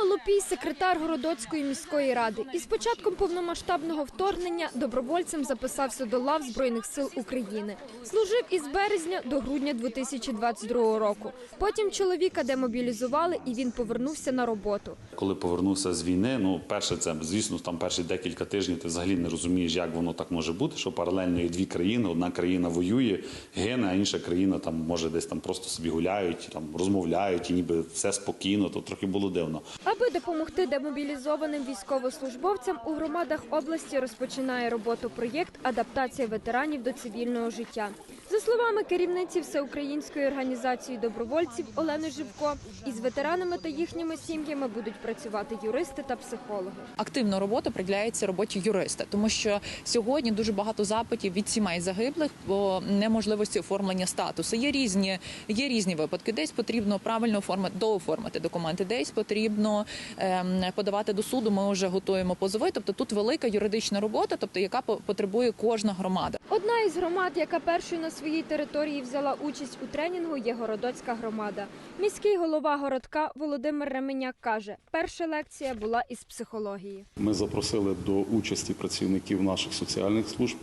Микола Лупій, секретар Городоцької міської ради. Із початком повномасштабного вторгнення добровольцем записався до лав Збройних сил України. Служив із березня до грудня 2022 року. Потім чоловіка демобілізували і він повернувся на роботу. Коли повернувся з війни, ну перше, це звісно, там перші декілька тижнів ти взагалі не розумієш, як воно так може бути, що паралельно є дві країни. Одна країна воює, гине, а інша країна там може десь там просто собі гуляють, там розмовляють, і ніби все спокійно. То трохи було дивно. Аби допомогти демобілізованим військовослужбовцям у громадах області розпочинає роботу проєкт Адаптація ветеранів до цивільного життя. За словами керівниці всеукраїнської організації добровольців Олени Живко, із ветеранами та їхніми сім'ями будуть працювати юристи та психологи. активна робота приділяється роботі юриста, тому що сьогодні дуже багато запитів від сімей загиблих по неможливості оформлення статусу. Є різні, є різні випадки. Десь потрібно правильно оформити дооформити документи, десь потрібно ем, подавати до суду. Ми вже готуємо позови. Тобто тут велика юридична робота, тобто яка по- потребує кожна громада. Одна із громад, яка першою на своїй території взяла участь у тренінгу, є Городоцька громада. Міський голова городка Володимир Ременяк каже, перша лекція була із психології. Ми запросили до участі працівників наших соціальних служб,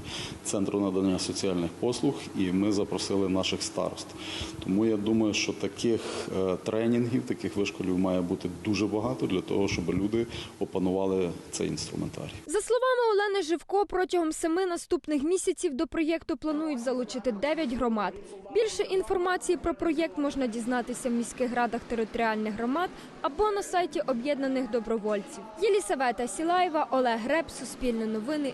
центру надання соціальних послуг, і ми запросили наших старост. Тому я думаю, що таких е, тренінгів, таких вишколів має бути дуже багато для того, щоб люди опанували цей інструментарій. За словами Олени Живко, протягом семи наступних місяців до проєкту планують залучити 9 громад. Більше інформації про проєкт можна дізнатися в міських радах територіальних громад або на сайті об'єднаних добровольців. Єлісавета Сілаєва, Олег Греб, Суспільне новини.